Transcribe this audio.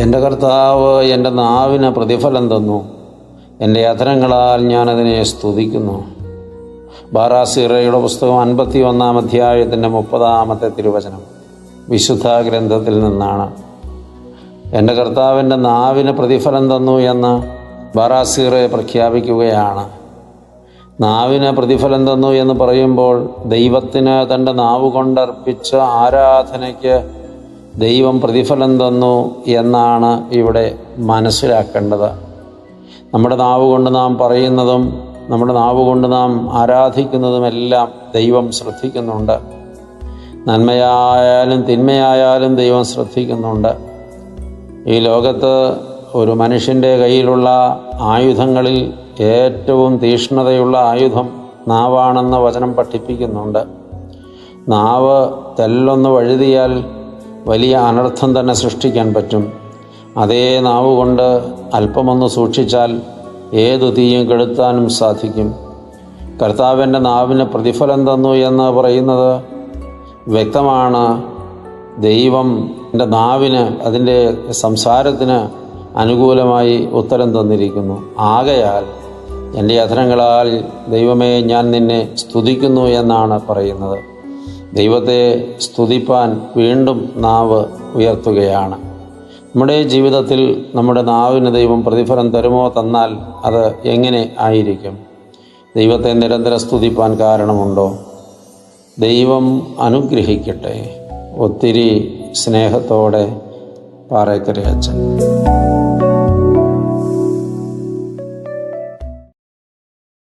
എന്റെ കർത്താവ് എന്റെ നാവിന് പ്രതിഫലം തന്നു. എന്റെ അധരങ്ങളാൽ ഞാനതിനെ സ്തുതിക്കുന്നു. ബാറാസിറയുടെ പുസ്തകം അൻപത്തി ഒന്നാം അധ്യായത്തിന്റെ മുപ്പതാമത്തെ തിരുവചനം വിശുദ്ധ ഗ്രന്ഥത്തിൽ നിന്നാണ് എന്റെ കർത്താവിന്റെ നാവിന് പ്രതിഫലം തന്നു എന്ന് ബാറാസിറെ പ്രഖ്യാപിക്കുകയാണ്. നാവിന് പ്രതിഫലം തന്നു എന്ന് പറയുമ്പോൾ ദൈവത്തിന് തന്റെ നാവ് കൊണ്ടർപ്പിച്ച ആരാധനയ്ക്ക് ദൈവം പ്രതിഫലം തന്നു എന്നാണ് ഇവിടെ മനസ്സിലാക്കേണ്ടത്. നമ്മുടെ നാവ് കൊണ്ട് നാം പറയുന്നതും നമ്മുടെ നാവ് കൊണ്ട് നാം ആരാധിക്കുന്നതുമെല്ലാം ദൈവം ശ്രദ്ധിക്കുന്നുണ്ട്. നന്മയായാലും തിന്മയായാലും ദൈവം ശ്രദ്ധിക്കുന്നുണ്ട്. ഈ ലോകത്ത് ഒരു മനുഷ്യന്റെ കയ്യിലുള്ള ആയുധങ്ങളിൽ ഏറ്റവും തീഷ്ണതയുള്ള ആയുധം നാവാണെന്ന വചനം പഠിപ്പിക്കുന്നുണ്ട്. നാവ് തെല്ലൊന്ന് വഴുതിയാൽ വലിയ അനർത്ഥം തന്നെ സൃഷ്ടിക്കാൻ പറ്റും. അതേ നാവ് കൊണ്ട് അല്പമൊന്ന് സൂക്ഷിച്ചാൽ ഏതു തീയും കെടുത്താനും സാധിക്കും. കർത്താവിന്റെ നാവിന് പ്രതിഫലം തന്നു എന്ന് പറയുന്നത് വ്യക്തമാണ്. ദൈവം എന്റെ നാവിന് അതിന്റെ സംസാരത്തിന് അനുകൂലമായി ഉത്തരം തന്നിരിക്കുന്നു. ആകയാൽ എന്റെ അധരങ്ങളാൽ ദൈവമേ ഞാൻ നിന്നെ സ്തുതിക്കുന്നു എന്നാണ് പറയുന്നത്. ദൈവത്തെ സ്തുതിപ്പാൻ വീണ്ടും നാവ് ഉയർത്തുകയാണ്. നമ്മുടെ ജീവിതത്തിൽ നമ്മുടെ നാവിന് ദൈവം പ്രതിഫലം തരുമോ തന്നാൽ അത് എങ്ങനെ ആയിരിക്കും? ദൈവത്തെ നിരന്തരം സ്തുതിപ്പാൻ കാരണമുണ്ടോ? ദൈവം അനുഗ്രഹിക്കട്ടെ. ഒത്തിരി സ്നേഹത്തോടെ പാറേക്കരയച്ചൻ.